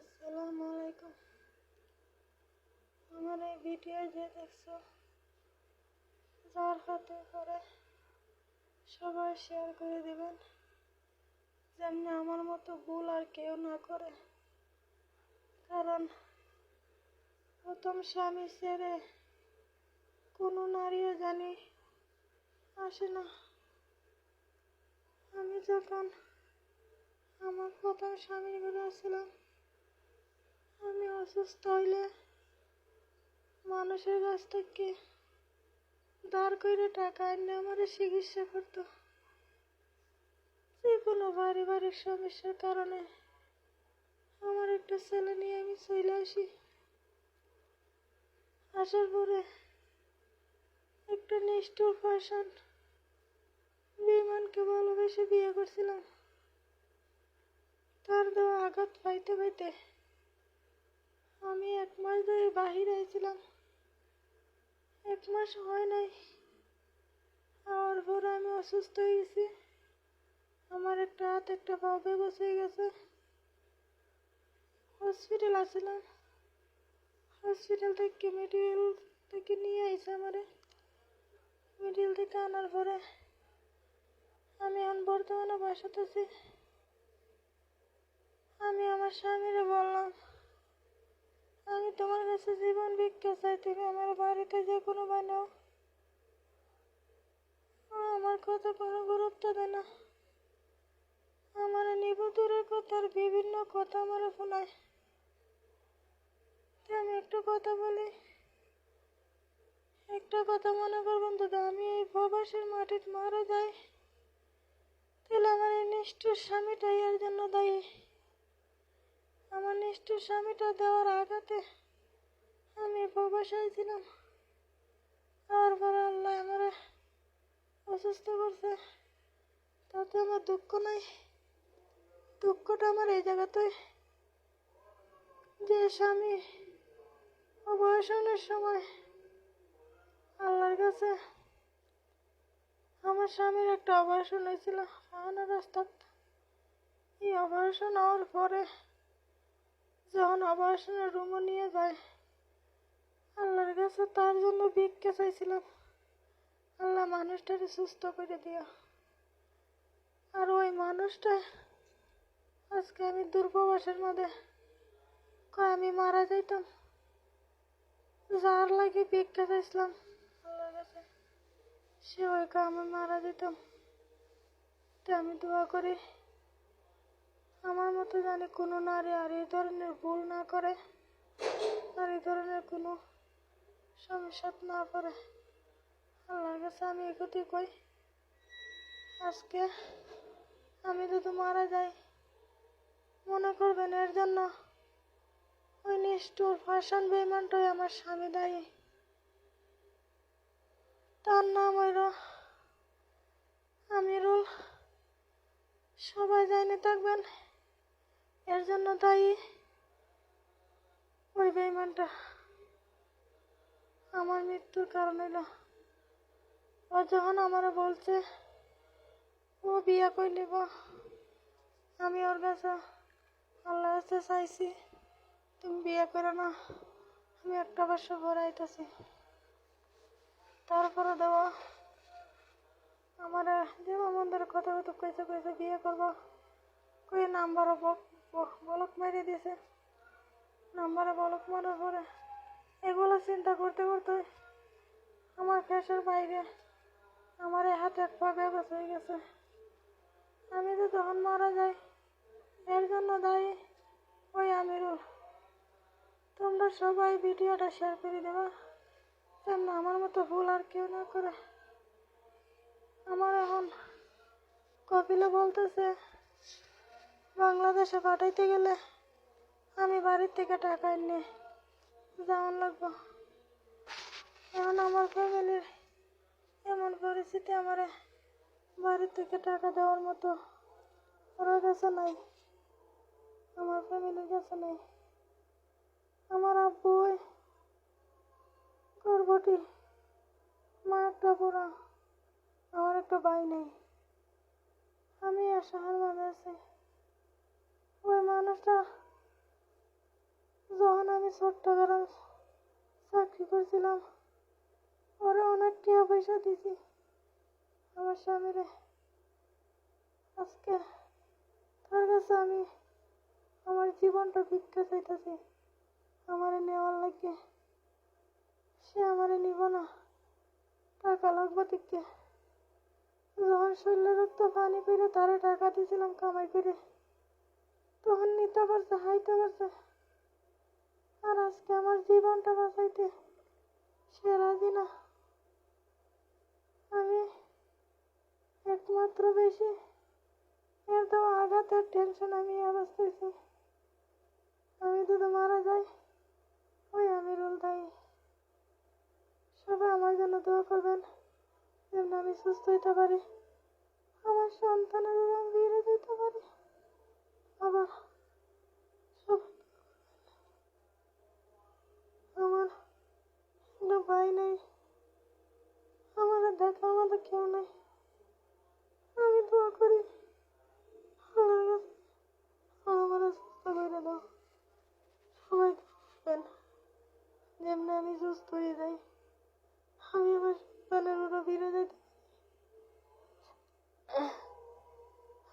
আসসালামু আলাইকুম আমার এই ভিডিও যে দেখছ, যার হাতে করে সবাই শেয়ার করে দিবেন, যেমনি আমার মতো ভুল আর কেউ না করে। কারণ প্রথম স্বামী ছেড়ে কোনো নারীও জানি আসে না। আমি যখন আমার প্রথম স্বামীর ঘরে আসছিলাম আমি অসুস্থ হইলে মানুষের কাছ থেকে দাঁড় করে টাকা এনে আমার চিকিৎসা করতো। যে কোনো পারিবারিক সমস্যার কারণে আমার একটা ছেলে নিয়ে আমি চলে আসি। আসার পরে একটা নিষ্ঠুর ফ্যাশন বিমানকে ভালোবেসে বিয়ে করছিলাম। তার দেওয়া আঘাত পাইতে পাইতে আমি এক মাস ধরে বাহিরে ছিলাম এক মাস হয় নাই। আর পরে আমি অসুস্থ হয়ে গেছি। আমার একটা হাত, একটা পা বেগস হয়ে গেছে। হসপিটাল আসলাম হসপিটাল থেকে মেডিকেল থেকে নিয়ে আইসে আমারে। মেডিকেল থেকে আনার পরে আমি এখন বর্তমানে বাসাতে আছি। আমি আমার স্বামীরে কাছে জীবন ভিক্ষা চাই, তুমি আমার বাড়িতে যে কোনো বানাও। আমার কথা কোনো গুরুত্ব দেয় না। আমার নিব দূরের কথার বিভিন্ন কথা আমার শোনায়। আমি একটু কথা বলি। একটা কথা মনে করবেন দাদা আমি এই প্রবাসের মাটিতে মারা যাই। তাহলে আমার এই নিষ্ঠুর স্বামীটাই এর জন্য দায়ী। আমার নিষ্ঠুর স্বামীটা দেওয়ার আঘাতে আমি প্রবাসায় ছিলাম। তারপরে আল্লাহ আমার অসুস্থ করছে। তাতে আমার দুঃখ নাই। দুঃখটা আমার এই জায়গাতে যে স্বামী অবসনের সময় আল্লাহর কাছে আমার স্বামীর একটা অপারেশন হয়েছিল ফাহানা রাস্তাত এই অপারেশন হওয়ার পরে যখন অপারেশনের রুমে নিয়ে যায় আল্লাহর কাছে তার জন্য ভিক্ষা চাইছিলাম। আল্লাহ মানুষটাকে সুস্থ করে দিও। আর ওই মানুষটা আজকে আমি দুর্ববাসের মধ্যে আমি মারা যাইতাম। যার লাগে ভিক্ষা চাইছিলাম কাছে সে ওই আমি মারা যেতাম। তো আমি দোয়া করি, আমার মতো জানি কোনো নারী আর এই ধরনের ভুল না করে, আর এই ধরনের কোনো সমস্যা না পড়ে আল্লাহর কাছে আমি একথি কই, আজকে আমি যদি মারা যাই, মনে করবেন এর জন্য ওই নিষ্ঠুর ফ্যাশন বেমানটাই আমার স্বামী দায়ী। তার নাম হইল আমিরুল। সবাই জানে থাকবেন, এর জন্য দায়ী ওই বেইমানটা আমার মৃত্যুর কারণ হইল। ও যখন আমার বলছে, ও বিয়া করে নিব আমি ওর কাছে আল্লাহ কাছে চাইছি, তুমি বিয়ে করো না, আমি একটা বছর ভরাইতেছি তারপরে দেওয়া আমার দেবা মন্দিরের কথা কথা কইছে কইছে বিয়ে করব কই নাম্বার বলক মারি দিয়েছে নাম্বারে বলক মারার পরে এগুলো চিন্তা করতে করতে আমার ফ্যাসের বাইরে আমার এই হাতে পা বেগস হয়ে গেছে। আমি তো তখন মারা যাই, এর জন্য দায়ী ওই আমিরুল। তোমরা সবাই ভিডিওটা শেয়ার করে দেবা, যেন আমার মতো ভুল আর কেউ না করে। আমার এখন কপিলে বলতেছে, বাংলাদেশে পাঠাইতে গেলে আমি বাড়ির থেকে টাকা এনে যাওয়ান লাগবো। এখন আমার ফ্যামিলির এমন পরিস্থিতি আমার বাড়ির থেকে টাকা দেওয়ার মতো ওরা কাছে নাই। আমার ফ্যামিলির কাছে নাই। আমার আব্বু গর্ভবতী, মা একটা বুড়া, আমার একটা ভাই নেই। আমি আশাহার মানুষ আছি। ওই মানুষটা আমি ছোট্ট চট্টগ্রাম চাকরি করছিলাম, ওরা অনেক টাকা পয়সা দিছি। আমার স্বামীরে। আজকে তার কাছে আমি আমার জীবনটা ভিক্ষা চাইতেছি। আমারে নেওয়ার লাগে। সে আমারে নিব না। টাকা লাগবে দিকে যখন শরীরে রক্ত পানি করে তারে টাকা দিয়েছিলাম কামাই করে, তখন নিতে পারছে, হাইতে পারছে। আর আজকে আমার জীবনটা বাঁচাইতে সে রাজি না। আমি একমাত্র বেশি। এর তো আঘাতের টেনশন আমি অবস্থায় আমি যদি মারা যাই, ওই আমি রুল দায়ী সবাই আমার জন্য দোয়া করবেন, যেন আমি সুস্থ হইতে পারি। আমার সন্তানের যেতে পারি। আবার সব আমার একটা ভাই নেই আমার দেখার মতো কেউ নেই আমি দোয়া করি আল্লাহর কাছে আমার সুস্থ করে দাও সবাই বলবেন যেমনি সুস্থ হয়ে যাই আমি আমার সন্তানের ওরা ফিরে যেতে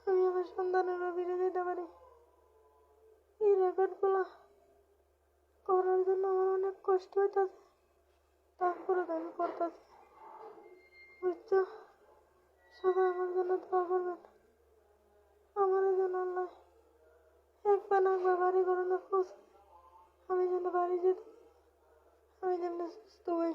আমি আমার সন্তানের ওরা ফিরে যেতে পারি এই রেকর্ডগুলো করার জন্য আমার অনেক কষ্ট হইতেছে। তারপরে তো আমি করতেছি। বুঝছ? সবাই আমার জন্য দোয়া করবেন। আমার জন্য আল্লাহ একবার একবার বাড়ি ঘরে না আমি যেন বাড়ি যেতে আমি যেন সুস্থ হই